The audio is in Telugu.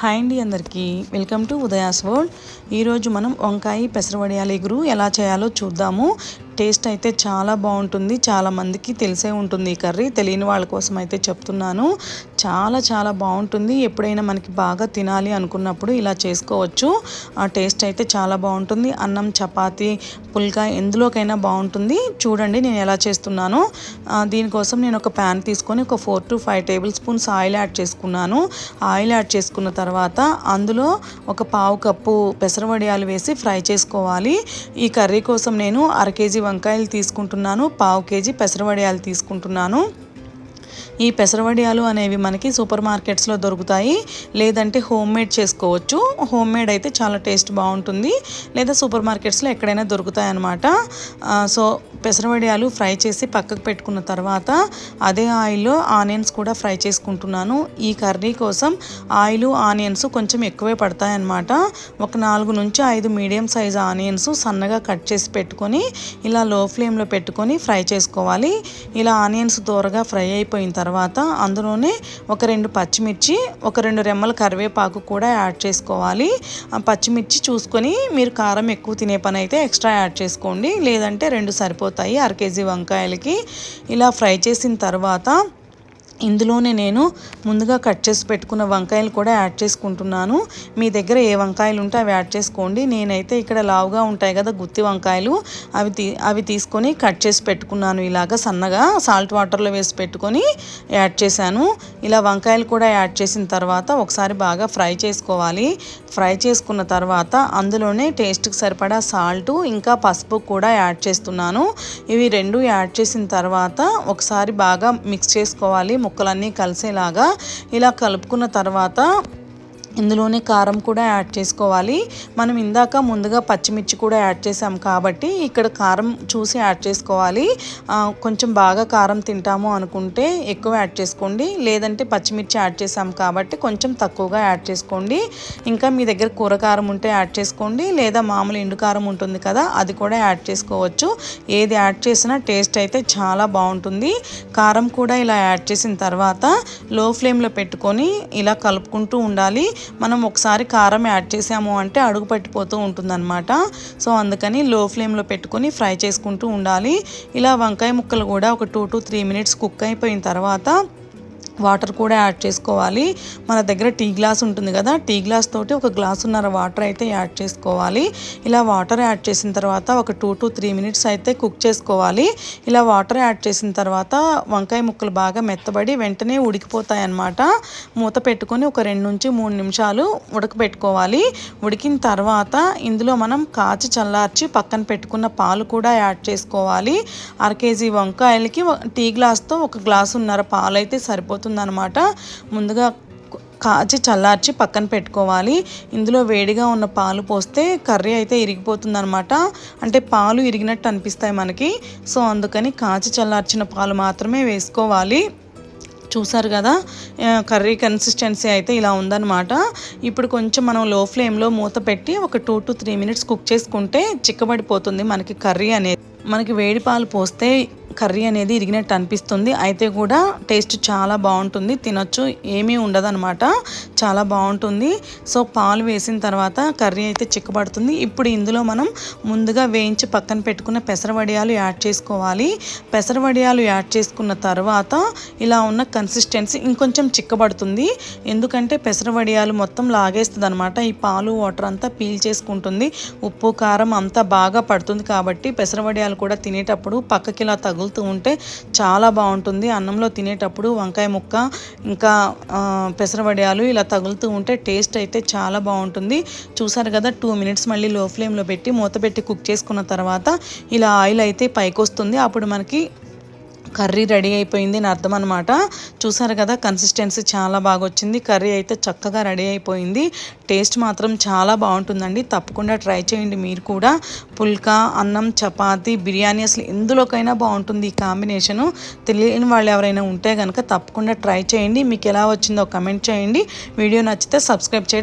హాయ్ అండి అందరికీ. Welcome to Udaya's world. ఈరోజు మనం వంకాయ పెసరవడియాల ఎగురు ఎలా చేయాలో చూద్దాము. టేస్ట్ అయితే చాలా బాగుంటుంది. చాలా మందికి తెలిసే ఉంటుంది ఈ కర్రీ. తెలియని వాళ్ళ కోసం అయితే చెప్తున్నాను. చాలా చాలా బాగుంటుంది. ఎప్పుడైనా మనకి బాగా తినాలి అనుకున్నప్పుడు ఇలా చేసుకోవచ్చు. ఆ టేస్ట్ అయితే చాలా బాగుంటుంది. అన్నం చపాతి పుల్కా ఎందులోకైనా బాగుంటుంది. చూడండి నేను ఎలా చేస్తున్నాను. దీనికోసం నేను ఒక ప్యాన్ తీసుకొని ఒక four to five table spoons oil add చేసుకున్నాను. ఆయిల్ యాడ్ చేసుకున్న తర్వాత అందులో ఒక పావు కప్పు పెసరవడియాలు వేసి ఫ్రై చేసుకోవాలి. ఈ కర్రీ కోసం నేను అర కేజీ వంకాయలు తీసుకుంటున్నాను పావు కేజీ పెసరవడియాలు తీసుకుంటున్నాను. ఈ పెసరవడియాలు అనేవి మనకి సూపర్ మార్కెట్స్లో దొరుకుతాయి. లేదంటే హోమ్ మేడ్ చేసుకోవచ్చు. హోమ్ మేడ్ అయితే చాలా టేస్ట్ బాగుంటుంది. లేదా సూపర్ మార్కెట్స్లో ఎక్కడైనా దొరుకుతాయి అన్నమాట సో పెసరవడియాలు ఫ్రై చేసి పక్కకు పెట్టుకున్న తర్వాత అదే ఆయిల్లో ఆనియన్స్ కూడా ఫ్రై చేసుకుంటున్నాను. ఈ కర్రీ కోసం ఆయిల్ ఆనియన్స్ కొంచెం ఎక్కువే పడతాయన్నమాట. ఒక నాలుగు నుంచి ఐదు మీడియం సైజ్ ఆనియన్స్ సన్నగా కట్ చేసి పెట్టుకొని ఇలా లో ఫ్లేమ్లో పెట్టుకొని ఫ్రై చేసుకోవాలి. ఇలా ఆనియన్స్ దూరగా ఫ్రై అయిపోయిన తర్వాత అందులోనే ఒక రెండు పచ్చిమిర్చి ఒక రెండు రెమ్మల కరివేపాకు కూడా యాడ్ చేసుకోవాలి. పచ్చిమిర్చి చూసుకొని మీరు కారం ఎక్కువ తినే పని అయితే ఎక్స్ట్రా యాడ్ చేసుకోండి. లేదంటే రెండు సరిపోతాయి అర కేజీ వంకాయలకి. ఇలా ఫ్రై చేసిన తర్వాత ఇందులోనే నేను ముందుగా కట్ చేసి పెట్టుకున్న వంకాయలు కూడా యాడ్ చేసుకుంటున్నాను. మీ దగ్గర ఏ వంకాయలు ఉంటే అవి యాడ్ చేసుకోండి. నేనైతే ఇక్కడ లావుగా ఉంటాయి కదా గుత్తి వంకాయలు. అవి తీ అవి తీసుకొని కట్ చేసి పెట్టుకున్నాను ఇలాగ సన్నగా. సాల్ట్ వాటర్లో వేసి పెట్టుకొని యాడ్ చేశాను. ఇలా వంకాయలు కూడా యాడ్ చేసిన తర్వాత ఒకసారి బాగా ఫ్రై చేసుకోవాలి. ఫ్రై చేసుకున్న తర్వాత అందులోనే టేస్ట్కి సరిపడా సాల్ట్ ఇంకా పసుపు కూడా యాడ్ చేస్తున్నాను. ఇవి రెండు యాడ్ చేసిన తర్వాత ఒకసారి బాగా మిక్స్ చేసుకోవాలి. ముక్కలన్నీ కలిసేలాగా ఇలా కలుపుకున్న తర్వాత ఇందులోనే కారం కూడా యాడ్ చేసుకోవాలి. మనం ఇందాక ముందుగా పచ్చిమిర్చి కూడా యాడ్ చేసాం కాబట్టి ఇక్కడ కారం చూసి యాడ్ చేసుకోవాలి. కొంచెం బాగా కారం తింటాము అనుకుంటే ఎక్కువ యాడ్ చేసుకోండి. లేదంటే పచ్చిమిర్చి యాడ్ చేసాం కాబట్టి కొంచెం తక్కువగా యాడ్ చేసుకోండి. ఇంకా మీ దగ్గర కూర కారం ఉంటే యాడ్ చేసుకోండి. లేదా మామూలు ఎండు కారం ఉంటుంది కదా అది కూడా యాడ్ చేసుకోవచ్చు. ఏది యాడ్ చేసినా టేస్ట్ అయితే చాలా బాగుంటుంది. కారం కూడా ఇలా యాడ్ చేసిన తర్వాత లో ఫ్లేమ్లో పెట్టుకొని ఇలా కలుపుకుంటూ ఉండాలి. మనం ఒకసారి కారం యాడ్ చేసాము అంటే అడుగు పట్టిపోతూ ఉంటుందన్నమాట. సో అందుకని లో ఫ్లేమ్లో పెట్టుకొని ఫ్రై చేసుకుంటూ ఉండాలి. ఇలా వంకాయ ముక్కలు కూడా ఒక two to three minutes cook అయిపోయిన తర్వాత వాటర్ కూడా యాడ్ చేసుకోవాలి. మన దగ్గర టీ గ్లాస్ ఉంటుంది కదా టీ గ్లాస్ తోటి ఒక గ్లాసున్నర వాటర్ అయితే యాడ్ చేసుకోవాలి. ఇలా వాటర్ యాడ్ చేసిన తర్వాత ఒక టూ టు త్రీ మినిట్స్ అయితే కుక్ చేసుకోవాలి. ఇలా వాటర్ యాడ్ చేసిన తర్వాత వంకాయ ముక్కలు బాగా మెత్తబడి వెంటనే ఉడికిపోతాయి అన్నమాట మూత పెట్టుకొని ఒక రెండు నుంచి మూడు నిమిషాలు ఉడకబెట్టుకోవాలి. ఉడికిన తర్వాత ఇందులో మనం కాచి చల్లార్చి పక్కన పెట్టుకున్న పాలు కూడా యాడ్ చేసుకోవాలి. అర కేజీ వంకాయలకి టీ గ్లాస్తో ఒక గ్లాసున్నర పాలు అయితే సరిపోతుంది. అనమాట ముందుగా కాచి చల్లార్చి పక్కన పెట్టుకోవాలి. ఇందులో వేడిగా ఉన్న పాలు పోస్తే కర్రీ అయితే ఇరిగిపోతుంది అనమాట అంటే పాలు ఇరిగినట్టు అనిపిస్తాయి మనకి. సో అందుకని కాచి చల్లార్చిన పాలు మాత్రమే వేసుకోవాలి. చూసారు కదా? కర్రీ కన్సిస్టెన్సీ అయితే ఇలా ఉందన్నమాట. ఇప్పుడు కొంచెం మనం లో ఫ్లేమ్లో మూత పెట్టి ఒక two to three minutes cook చేసుకుంటే చిక్కబడిపోతుంది మనకి కర్రీ అనేది. మనకి వేడి పాలు పోస్తే కర్రీ అనేది ఇరిగినట్టు అనిపిస్తుంది. అయితే కూడా టేస్ట్ చాలా బాగుంటుంది. తినొచ్చు. ఏమీ ఉండదనమాట చాలా బాగుంటుంది. సో పాలు వేసిన తర్వాత కర్రీ అయితే చిక్కబడుతుంది. ఇప్పుడు ఇందులో మనం ముందుగా వేయించి పక్కన పెట్టుకున్న పెసరవడియాలు యాడ్ చేసుకోవాలి. పెసరవడియాలు యాడ్ చేసుకున్న తర్వాత ఇలా ఉన్న కన్సిస్టెన్సీ ఇంకొంచెం చిక్కబడుతుంది. ఎందుకంటే పెసరవడియాలు మొత్తం లాగేస్తుంది అనమాట ఈ పాలు వాటర్ అంతా పీల్ చేసుకుంటుంది. ఉప్పు కారం అంతా బాగా పడుతుంది కాబట్టి పెసరవడియాలు కూడా తినేటప్పుడు పక్కకి ఇలా తగులు తగులుతూ ఉంటే చాలా బాగుంటుంది. అన్నంలో తినేటప్పుడు వంకాయ ముక్క ఇంకా పెసరవడియాలు ఇలా తగులుతూ ఉంటే టేస్ట్ అయితే చాలా బాగుంటుంది. చూసారు కదా టూ మినిట్స్ మళ్ళీ లో ఫ్లేమ్లో పెట్టి మూత పెట్టి కుక్ చేసుకున్న తర్వాత ఇలా ఆయిల్ అయితే పైకి వస్తుంది అప్పుడు మనకి కర్రీ రెడీ అయిపోయింది అని అర్థం అనమాట చూసారు కదా కన్సిస్టెన్సీ చాలా బాగా వచ్చింది. కర్రీ అయితే చక్కగా రెడీ అయిపోయింది. టేస్ట్ మాత్రం చాలా బాగుంటుందండి. తప్పకుండా ట్రై చేయండి మీరు కూడా. పుల్కా అన్నం చపాతి బిర్యానీ అసలు ఎందులోకైనా బాగుంటుంది ఈ కాంబినేషను. తెలియని వాళ్ళు ఎవరైనా ఉంటే కనుక తప్పకుండా ట్రై చేయండి. మీకు ఎలా వచ్చిందో కమెంట్ చేయండి. వీడియో నచ్చితే సబ్స్క్రైబ్ చేయండి.